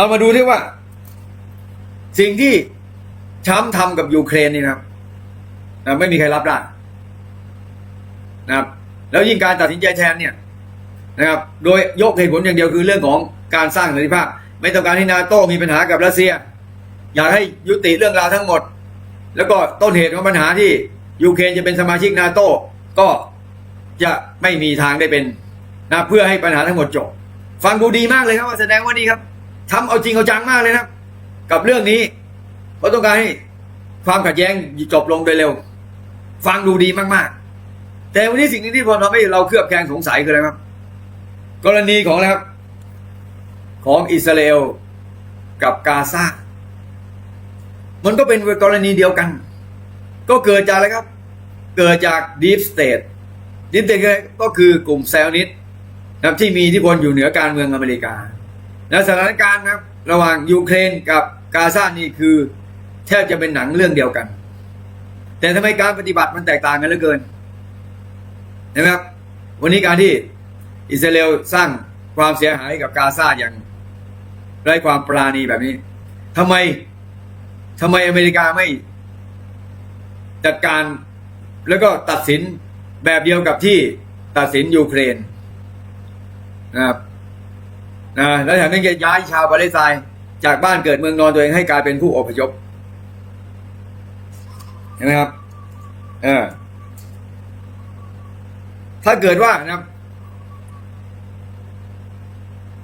เอามาดูที่ว่า สิ่งที่ช้ำทำกับยูเครนนี่นะครับนะไม่มีใครรับได้นะครับ แล้วยิ่งการตัดสินใจแทนเนี่ยนะครับ โดยยกเหตุผลอย่างเดียวคือเรื่องของการสร้างสันติภาพ ไม่ต้องการให้นาโต้มีปัญหากับรัสเซีย อยากให้ยุติเรื่องราวทั้งหมด แล้วก็ต้นเหตุของปัญหาที่ยูเครนจะเป็นสมาชิกนาโต้ก็จะไม่มีทางได้เป็นนะเพื่อให้ปัญหาทั้งหมดจบ ฟังดูดีมากเลยครับว่าแสดงว่านี่ครับ ทำเอาจริงเอาจังมากเลยนะกับเรื่องนี้เพราะต้องการให้ความขัดแย้งจบลงโดยเร็ว ฟังดูดีมากๆ แต่วันนี้สิ่งนึงที่พอทำให้เราเคลือบแคลงสงสัยคืออะไรครับ กรณีของอะไรครับ ของอิสราเอลกับกาซา มันก็เป็นกรณีเดียวกัน ก็เกิดจากอะไรครับ เกิดจากดีฟสเตทดีฟสเตทก็คือกลุ่มแซลนิสนะที่มีอิทธิพลอยู่เหนือการเมืองอเมริกา และสถานการณ์นะครับระหว่างยูเครนกับกาซานี่คือแทบจะเป็นหนังเรื่องเดียวกัน แต่ทำไมการปฏิบัติมันแตกต่างกันเหลือเกินนไหมครับวันนี้การที่อิสราเอลสร้างความเสียหายกับกาซาอย่างไร้ความปราณีแบบนี้ทำไมทำไมอเมริกาไม่จัดการแล้วก็ตัดสินแบบเดียวกับที่ตัดสินยูเครนนะครับ นะแล้วแถมยังจะย้ายชาวปาเลสไตน์จากบ้านเกิดเมืองนอนตัวเองให้กลายเป็นผู้อพยพเห็นไหมครับ เออ ถ้าเกิดว่านะครับ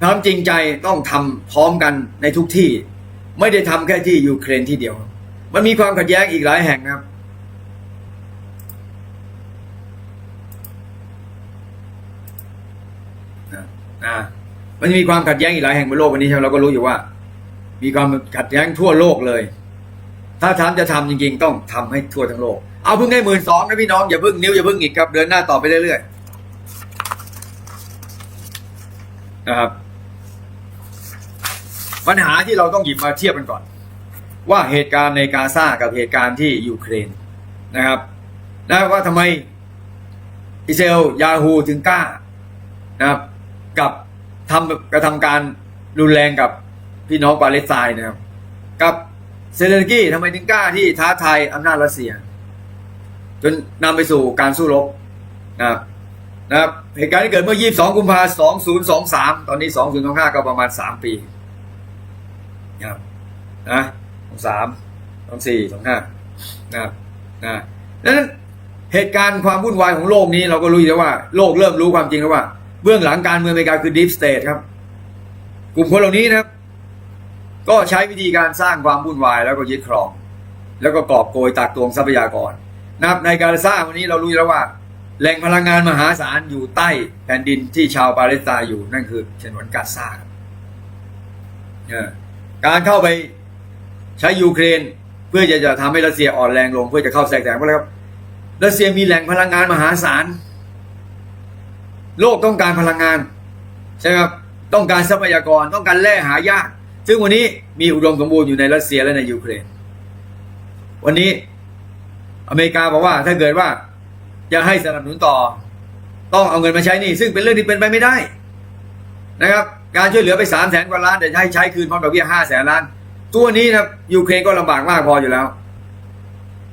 ทำจริงใจต้องทำพร้อมกันในทุกที่ ไม่ได้ทำแค่ที่ยูเครนที่เดียว มันมีความขัดแย้งอีกหลายแห่งนะครับนะอ่า มันมีความขัดแย้งอีกหลายแห่งบนโลกวันนี้ใช่ไหมเราก็รู้อยู่ว่า มีความขัดแย้งทั่วโลกเลย ถ้าทำจะทำจริงๆ ต้องทำให้ทั่วทั้งโลก เอาเพิ่งได้หมื่นสองนะพี่น้องอย่าเพิ่งนิ้วอย่าเพิ่งอีกครับ เดินหน้าต่อไปเรื่อยๆนะครับ ปัญหาที่เราต้องหยิบมาเทียบกันก่อน ว่าเหตุการณ์ในกาซากับเหตุการณ์ที่ยูเครนนะครับนะว่าทำไมอิสราเอลยาฮูถึงกล้านะครับกับ ทำกระทำการรุนแรงกับพี่น้องปาเลสไตน์นะครับ กับเซเลนกี้ทำไมถึงกล้าที่ท้าทายอำนาจรัสเซีย จนนำไปสู่การสู้รบนะครับนะครับเหตุการณ์ที่เกิดเมื่อ 22 กุมภาพันธ์ 2023 ตอนนี้ 2025 ก็ประมาณ 3 ปีนะครับนะ23 24 25นะครับนะดังนั้นเหตุการณ์ความวุ่นวายของโลกนี้เราก็รู้อยู่แล้วว่า โลกเริ่มรู้ความจริงแล้วว่า เบื้องหลังการเมืองอเมริกาคือ Deep State ครับ กลุ่มคนเหล่านี้นะครับ ก็ใช้วิธีการสร้างความวุ่นวายแล้วก็ยึดครอง แล้วก็กอบโกยตักตวงทรัพยากรนะครับในการสร้างวันนี้เรารู้อยู่แล้วว่า แหล่งพลังงานมหาศาลอยู่ใต้แผ่นดินที่ชาวปาเลสไตน์อยู่นั่นคือฉนวนกาซาครับเออการเข้าไปใช้ยูเครนเพื่อจะจะทำให้รัสเซียอ่อนแรงลงเพื่อจะเข้าแทรกแซงเพราะอะไรครับรัสเซียมีแหล่งพลังงานมหาศาล โลกต้องการพลังงานใช่ไหมครับต้องการทรัพยากรต้องการแร่หายาก ซึ่งวันนี้มีอุดมสมบูรณ์อยู่ในรัสเซียและในยูเครน วันนี้อเมริกาบอกว่าถ้าเกิดว่าจะให้สนับสนุนต่อ ต้องเอาเงินมาใช้นี่ ซึ่งเป็นเรื่องที่เป็นไปไม่ได้นะครับ การช่วยเหลือไปสามแสนกว่าล้านแต่ให้ใช้คืนพร้อมดอกเบี้ยห้าแสนล้าน ตัวนี้นะยูเครนก็ลำบากมากพออยู่แล้ว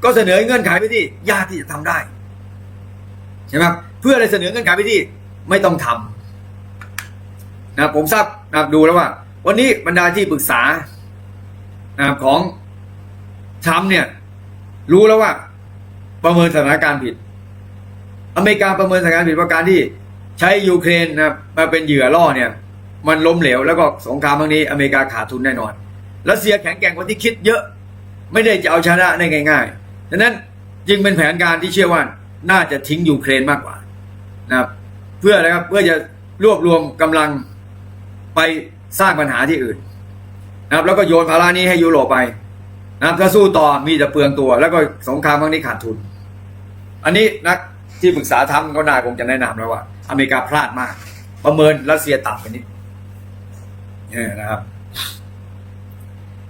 ก็เสนอเงื่อนไขไปที่ยากที่จะทำได้ใช่ไหมครับเพื่ออะไรเสนอเงื่อนไขไปที่ ไม่ต้องทำนะผมทราบนะดูแล้วว่า วันนี้บรรดาที่ปรึกษานะของทรัมเนี่ย รู้แล้วว่า ประเมินสถานการณ์ผิด อเมริกาประเมินสถานการณ์ผิดว่าการที่ใช้ยูเครนนะครับมาเป็นเหยื่อล่อเนี่ย มันล้มเหลวแล้วก็สงครามครั้งนี้อเมริกาขาดทุนแน่นอนรัสเซียแข็งแกร่งกว่าที่คิดเยอะ ไม่ได้จะเอาชนะได้ง่ายๆดังนั้นจึงเป็นแผนการที่เชื่อว่าน่าจะทิ้งยูเครนมากกว่านะครับ เพื่ออะครับเพื่อจะรวบรวมกำลังไปสร้างปัญหาที่อื่นนะครับแล้วก็โยนภาระนี้ให้ยุโรปไปนะครับถ้าสู้ต่อมีแต่เปลืองตัว แล้วก็สงครามครั้งนี้ขาดทุน อันนี้นักที่ปรึกษาทำก็น่าคงจะแนะนำแล้วว่า อเมริกาพลาดมาก ประเมินรัสเซียต่ำไปนิดนี่นะครับ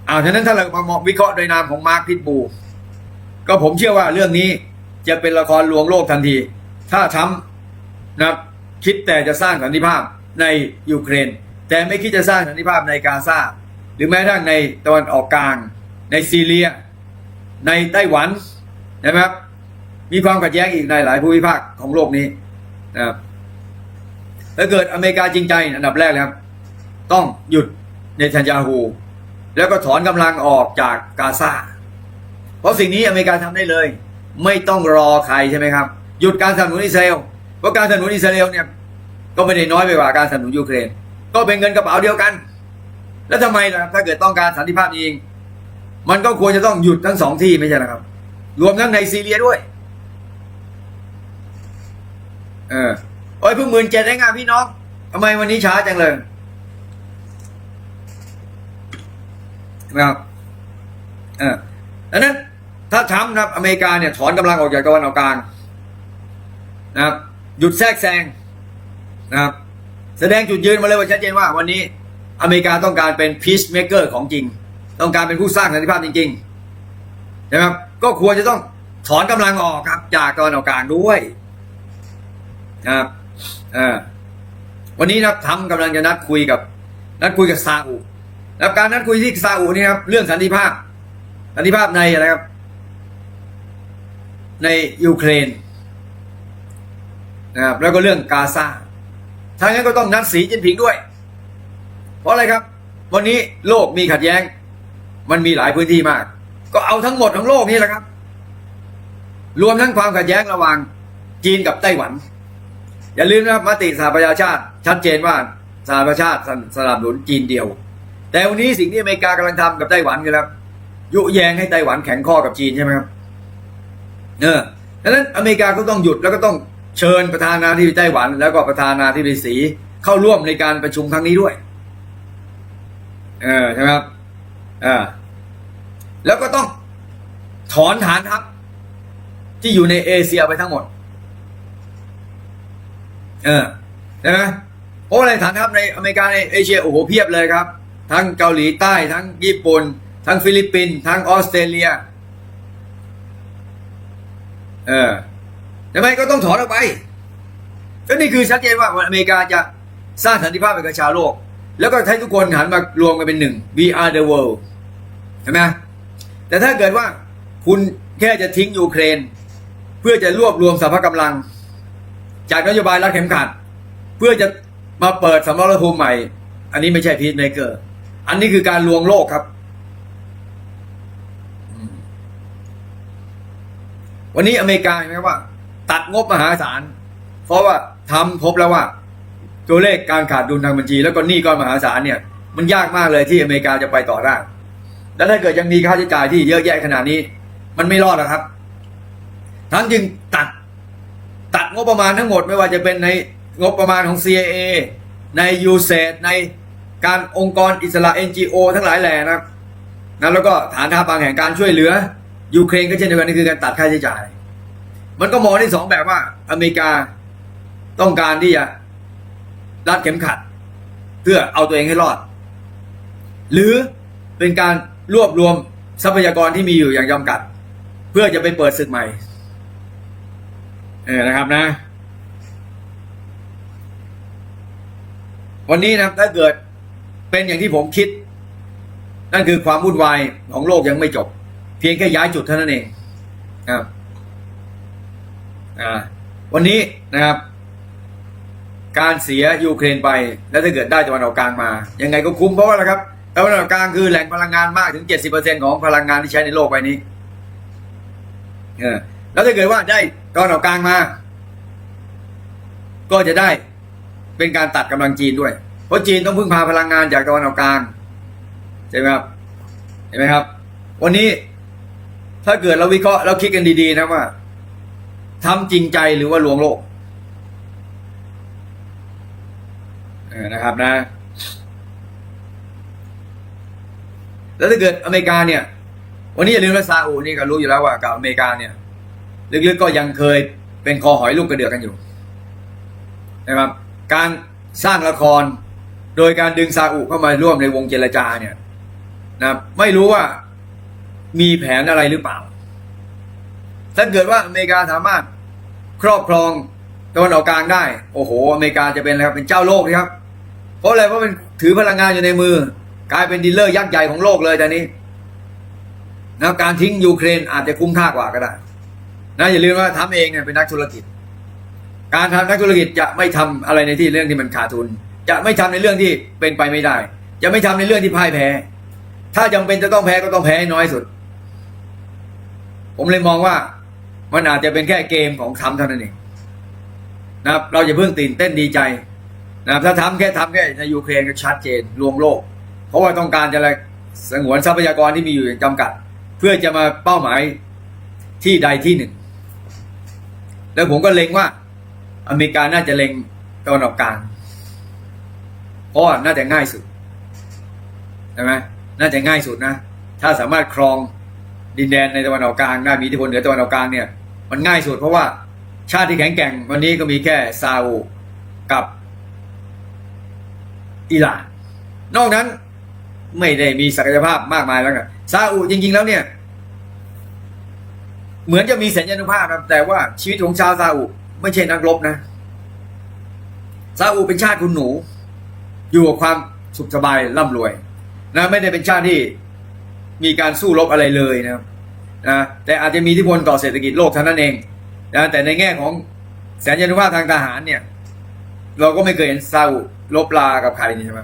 เอาฉะนั้นถ้าเรามามองวิเคราะห์โดยนามของมาร์คพิทบู ก็ผมเชื่อว่าเรื่องนี้จะเป็นละครลวงโลกทันที ถ้าทำนะครับ คิดแต่จะสร้างสันติภาพในยูเครน แต่ไม่คิดจะสร้างสันติภาพในกาซาหรือแม้กระทั่งในตะวันออกกลาง ในซีเรีย ในไต้หวันนะครับ มีความขัดแย้งอีกในหลายภูมิภาคของโลกนี้นะครับถ้าเกิดอเมริกาจริงใจอันดับแรกเลยครับ ต้องหยุดเนทันยาฮูแล้วก็ถอนกำลังออกจากกาซาเพราะสิ่งนี้อเมริกาทำได้เลย ไม่ต้องรอใครใช่ไหมครับ หยุดการสนับสนุนอิสราเอล เพราะการสนับสนุนอิสราเอลเนี่ยก็ไม่ได้น้อยไปกว่าการสนับสนุนยูเครน ก็เป็นเงินกระเป๋าเดียวกัน แล้วทำไมล่ะถ้าเกิดต้องการสันติภาพจริงมันก็ควรจะต้องหยุดทั้งสองที่ไม่ใช่เหรอครับ รวมทั้งในซีเรียด้วย เออโอ้ยเพิ่งหมื่นเจ็ดเองอะพี่น้องทำไมวันนี้ช้าจังเลยนะครับเออดังนั้นถ้าทำนะครับ อเมริกาเนี่ย ถอนกำลังออกจากตะวันออกกลางนะครับ หยุดแทรกแซงนะครับ แสดงจุดยืนมาเลยว่าชัดเจนว่าวันนี้อเมริกาต้องการเป็น peacemaker ของจริง ต้องการเป็นผู้สร้างสันติภาพจริงๆนะครับ ก็ควรจะต้องถอนกำลังออกครับ จากตะวันออกกลางด้วยนะครับอ่าวันนี้นะครับทำกำลังจะนัดคุยกับ นัดคุยกับซาอุแล้วการนัดคุยที่ซาอุนี่ครับ เรื่องสันติภาพ สันติภาพในอะไรครับ ในยูเครน นะครับแล้วก็เรื่องกาซาถ้างั้นก็ต้องนัดสีจิ้นผิงด้วย เพราะอะไรครับ วันนี้โลกมีขัดแย้ง มันมีหลายพื้นที่มาก ก็เอาทั้งหมดของโลกนี่แหละครับ รวมทั้งความขัดแย้งระหว่างจีนกับไต้หวัน อย่าลืมนะครับมติสหประชาชาติ ชัดเจนว่าสหประชาชาติสนับสนุนจีนเดียว แต่วันนี้สิ่งที่อเมริกากำลังทำกับไต้หวันคือครับ ยุแยงให้ไต้หวันแข็งข้อกับจีนใช่ไหมครับเออดังนั้นอเมริกาก็ต้องหยุดแล้วก็ต้อง เชิญประธานาธิบดีไต้หวัน แล้วก็ประธานาธิบดีสีเข้าร่วมในการประชุมครั้งนี้ด้วย เออใช่ไหมครับอ่าแล้วก็ต้องถอนฐานทัพที่อยู่ในเอเชียไปทั้งหมด เออใช่ไหมเพราะอะไรฐานทัพในอเมริกาในเอเชียโอ้โหเพียบเลยครับ ทั้งเกาหลีใต้ ทั้งญี่ปุ่น ทั้งฟิลิปปินส์ทั้งออสเตรเลีย เออ ทำไมก็ต้องถอนออกไปก็นี่คือชัดเจนว่าอเมริกาจะสร้างสันติภาพเป็นกระชาโลก แล้วก็ให้ทุกคนหันมารวมกันเป็นหนึ่ง we are the world ใช่ไหมแต่ถ้าเกิดว่าคุณแค่จะทิ้งยูเครน เพื่อจะรวบรวมสรรพกำลัง จากนโยบายรัดเข็มขัด เพื่อจะมาเปิดสมรภูมิใหม่ อันนี้ไม่ใช่พีทเมเกอร์ อันนี้คือการลวงโลกครับ วันนี้อเมริกาเห็นไหมว่า ตัดงบมหาศาล เพราะว่าทำพบแล้วว่า ตัวเลขการขาดดุลทางบัญชี แล้วก็หนี้ก้อนมหาศาลเนี่ย มันยากมากเลยที่อเมริกาจะไปต่อได้แล้วถ้าเกิดยังมีค่าใช้จ่ายที่เยอะแยะขนาดนี้ มันไม่รอดหรอกครับทั้นจึงตัดตัดงบประมาณทั้งหมดไม่ว่าจะเป็นในงบประมาณของ CIA ใน u s a i d ในการองค์กรอิสระ NGO ทั้งหลายแหล่นะครับนะแล้วก็ฐานทัพบางแห่งการช่วยเหลือยูเครนก็เช่นเดียวกันนี่คือการตัดค่าใช้จ่าย มันก็มองได้สองแบบว่า อเมริกาต้องการที่จะรัดเข็มขัด เพื่อเอาตัวเองให้รอด หรือเป็นการรวบรวมทรัพยากรที่มีอยู่อย่างจำกัด เพื่อจะไปเปิดศึกใหม่เออนะครับนะ วันนี้นะถ้าเกิดเป็นอย่างที่ผมคิด นั่นคือความวุ่นวายของโลกยังไม่จบ เพียงแค่ย้ายจุดเท่านั้นเองนะครับ วันนี้นะครับ การเสียยูเครนไป แล้วถ้าเกิดได้ตะวันออกกลางมา ยังไงก็คุ้มเพราะว่าอะไรครับตะวันออกกลางคือแหล่งพลังงานมากถึง 70%ของพลังงานที่ใช้ในโลกใบนี้เออแล้วถ้าเกิดว่าได้ตะวันออกกลางมา ก็จะได้เป็นการตัดกำลังจีนด้วย เพราะจีนต้องพึ่งพาพลังงานจากตะวันออกกลางใช่ไหมครับ เห็นไหมครับ วันนี้ถ้าเกิดเราวิเคราะห์เราคิดกันดีๆนะว่า ทำจริงใจหรือว่าลวงโลกนะครับนะ แล้วถ้าเกิดอเมริกาเนี่ย วันนี้อย่าลืมว่าซาอุนี่ก็รู้อยู่แล้วว่ากับอเมริกาเนี่ย ลึกๆก็ยังเคยเป็นคอหอยลูกกระเดือกกันอยู่นะครับ การสร้างละครโดยการดึงซาอุเข้ามาร่วมในวงเจรจาเนี่ยนะครับไม่รู้ว่ามีแผนอะไรหรือเปล่า ถ้าเกิดว่าอเมริกาสามารถ ครอบครองตะวันออกกลางได้ โอ้โห อเมริกาจะเป็นอะไรครับเป็นเจ้าโลกนะครับ เพราะอะไรเพราะเป็นถือพลังงานอยู่ในมือ กลายเป็นดีลเลอร์ยักษ์ใหญ่ของโลกเลยตอนนี้นะการทิ้งยูเครนอาจจะคุ้มค่ากว่าก็ได้นะอย่าลืมว่าทำเองเนี่ยเป็นนักธุรกิจ การทำนักธุรกิจจะไม่ทำอะไรในที่เรื่องที่มันขาดทุน จะไม่ทำในเรื่องที่เป็นไปไม่ได้ จะไม่ทำในเรื่องที่พ่ายแพ้ ถ้าจำเป็นจะต้องแพ้ก็ต้องแพ้น้อยสุด ผมเลยมองว่า มันอาจจะเป็นแค่เกมของทำเท่านั้นเองนะครับ เราจะเพิ่งตื่นเต้นดีใจนะครับถ้าทำแค่ทำแค่ในยูเครนก็ชัดเจนรวมโลก เพราะว่าต้องการจะอะไรสงวนทรัพยากรที่มีอยู่อย่างจำกัด เพื่อจะมาเป้าหมายที่ใดที่หนึ่ง แล้วผมก็เล็งว่า อเมริกาน่าจะเล็งตะวันออกกลางเพราะน่าจะง่ายสุดใช่ไหมน่าจะง่ายสุดนะ ถ้าสามารถครองดินแดนในตะวันออกกลางได้มีอิทธิพลเหนือตะวันออกกลางเนี่ย มันง่ายสุดเพราะว่าชาติที่แข็งแกร่งวันนี้ก็มีแค่ซาอุกับอิหร่าน นอกนั้นไม่ได้มีศักยภาพมากมายแล้วกันซาอุจริง ๆ แล้วเนี่ย เหมือนจะมีสัญญานุภาพครับแต่ว่าชีวิตของชาวซาอุไม่ใช่นักรบนะซาอุเป็นชาติคุณหนู อยู่กับความสุขสบายร่ำรวย นะ ไม่ได้เป็นชาติที่มีการสู้รบอะไรเลยนะครับ นะแต่อาจจะมีอิทธิพลต่อเศรษฐกิจโลกเท่านั้นเองนะแต่ในแง่ของแสัญญานุภาพทางทหารเนี่ย เราก็ไม่เคยเห็นซาอุลบลากับใครนี่ใช่ไหม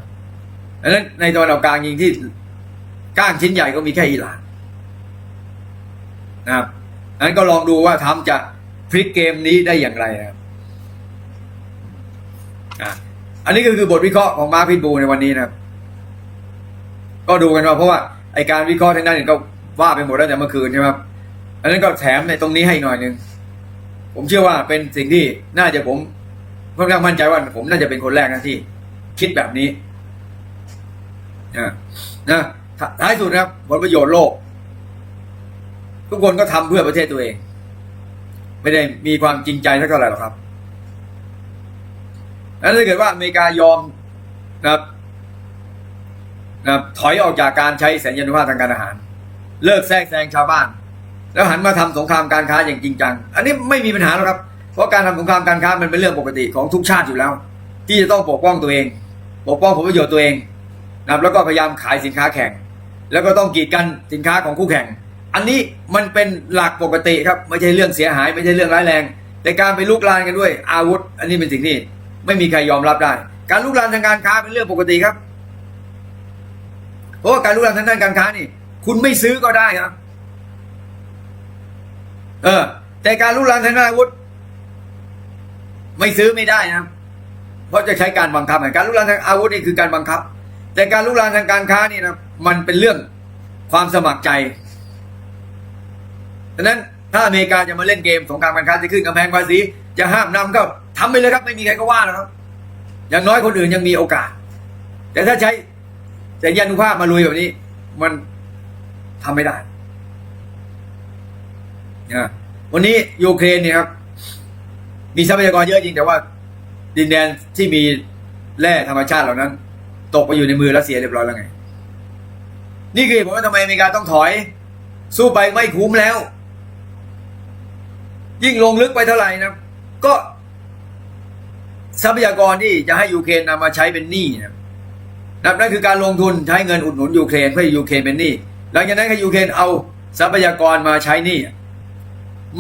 ดังนั้นในตะวันออกกลางยิงที่ก้างชิ้นใหญ่ก็มีแค่อิหร่านนะครับนั้นก็ลองดูว่าทำจะพลิกเกมนี้ได้อย่างไรนะครับอันนี้ก็คือบทวิเคราะห์ของมาร์พิทบูในวันนี้นะครับ ก็ดูกันว่าเพราะว่าไอการวิเคราะห์ทางด้านอื่นก็ ว่าไปหมดแล้วแต่เมื่อคืนใช่ไหมครับอันนั้นก็แถมในตรงนี้ให้หน่อยหนึ่งผมเชื่อว่าเป็นสิ่งที่น่าจะผมค่อนข้างมั่นใจว่าผมน่าจะเป็นคนแรกนะที่ คิดแบบนี้นะนะท้ายสุดนะครับผลประโยชน์โลก ทุกคนก็ทำเพื่อประเทศตัวเอง ไม่ได้มีความจริงใจเท่าไหร่หรอกครับแล้วถ้าเกิดว่าอเมริกายอมนะครับนะถอยออกจากการใช้สัญญานุภาพทางการอาหาร เลิกแทรกแซงชาวบ้าน แล้วหันมาทำสงครามการค้าอย่างจริงจัง อันนี้ไม่มีปัญหาหรอกครับ เพราะการทำสงครามการค้ามันเป็นเรื่องปกติของทุกชาติอยู่แล้ว ที่จะต้องปกป้องตัวเอง ปกป้องผลประโยชน์ตัวเองนะครับแล้วก็พยายามขายสินค้าแข่ง แล้วก็ต้องกีดกันสินค้าของคู่แข่ง อันนี้มันเป็นหลักปกติครับไม่ใช่เรื่องเสียหายไม่ใช่เรื่องร้ายแรง แต่การไปลุกลานกันด้วยอาวุธ อันนี้เป็นสิ่งที่ไม่มีใครยอมรับได้ การลุกลานทางการค้าเป็นเรื่องปกติครับเพราะว่าการลุกลานทางด้านการค้านี่ คุณไม่ซื้อก็ได้ครับเออ แต่การลุกลานทางอาวุธ ไม่ซื้อไม่ได้นะเพราะจะใช้การบังคับการลุกลานทางอาวุธนี่คือการบังคับ แต่การลุกลานทางการค้านี่นะมันเป็นเรื่องความสมัครใจดังนั้นถ้าอเมริกาจะมาเล่นเกมสงครามการค้าจะขึ้นกำแพงภาษีจะห้ามนำก็ทำไปเลยครับ ไม่มีใครก็ว่าแล้วครับ อย่างน้อยคนอื่นยังมีโอกาส แต่ถ้าใช้สัญญานุภาพมาลุยแบบนี้ มัน ทำไม่ได้นะวันนี้ยูเครนเนี่ยครับ มีทรัพยากรเยอะจริงแต่ว่า ดินแดนที่มีแร่ธรรมชาติเหล่านั้น ตกไปอยู่ในมือรัสเซียเรียบร้อยแล้วไง นี่คือผลว่าทำไมอเมริกาต้องถอย สู้ไปไม่คุ้มแล้ว ยิ่งลงลึกไปเท่าไหร่นะก็ทรัพยากรที่จะให้ยูเครนนำมาใช้เป็นหนี้นะนับนั่นคือการลงทุนใช้เงินอุดหนุนยูเครนเพื่อให้ยูเครนเป็นหนี้ หลังจากนั้นให้ยูเครนเอาทรัพยากรมาใช้นี้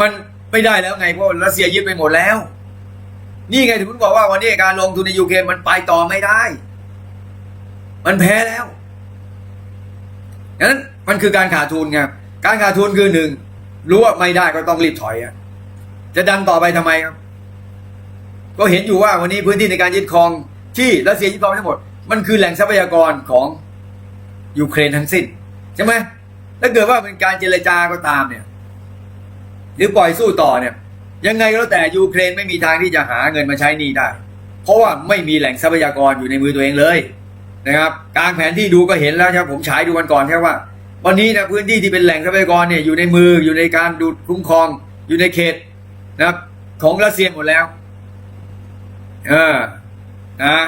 มันไม่ได้แล้วไงเพราะรัสเซียยึดไปหมดแล้ว นี่ไงถึงบอกว่าวันนี้การลงทุนในยูเครนมันไปต่อไม่ได้มันแพ้แล้วนั้นมันคือการขาดทุนไงการขาดทุนคือหนึ่งรู้ว่าไม่ได้ก็ต้องรีบถอยอะจะดันต่อไปทำไมครับ ก็เห็นอยู่ว่าวันนี้พื้นที่ในการยึดครองที่รัสเซียยึดครองทั้งหมด มันคือแหล่งทรัพยากรของยูเครนทั้งสิ้น ใช่ไหมถ้าเกิดว่าเป็นการเจรจาก็ตามเนี่ย หรือปล่อยสู้ต่อเนี่ย ยังไงก็แล้วแต่ยูเครนไม่มีทางที่จะหาเงินมาใช้หนี้ได้ เพราะว่าไม่มีแหล่งทรัพยากรอยู่ในมือตัวเองเลยนะครับกลางแผนที่ดูก็เห็นแล้วครับผมฉายดูวันก่อนแค่ว่า วันนี้นะพื้นที่ที่เป็นแหล่งทรัพยากรเนี่ยอยู่ในมืออยู่ในการดูดคุ้มครอง อยู่ในเขตนะครับ ของรัสเซียหมดแล้ว เออนะ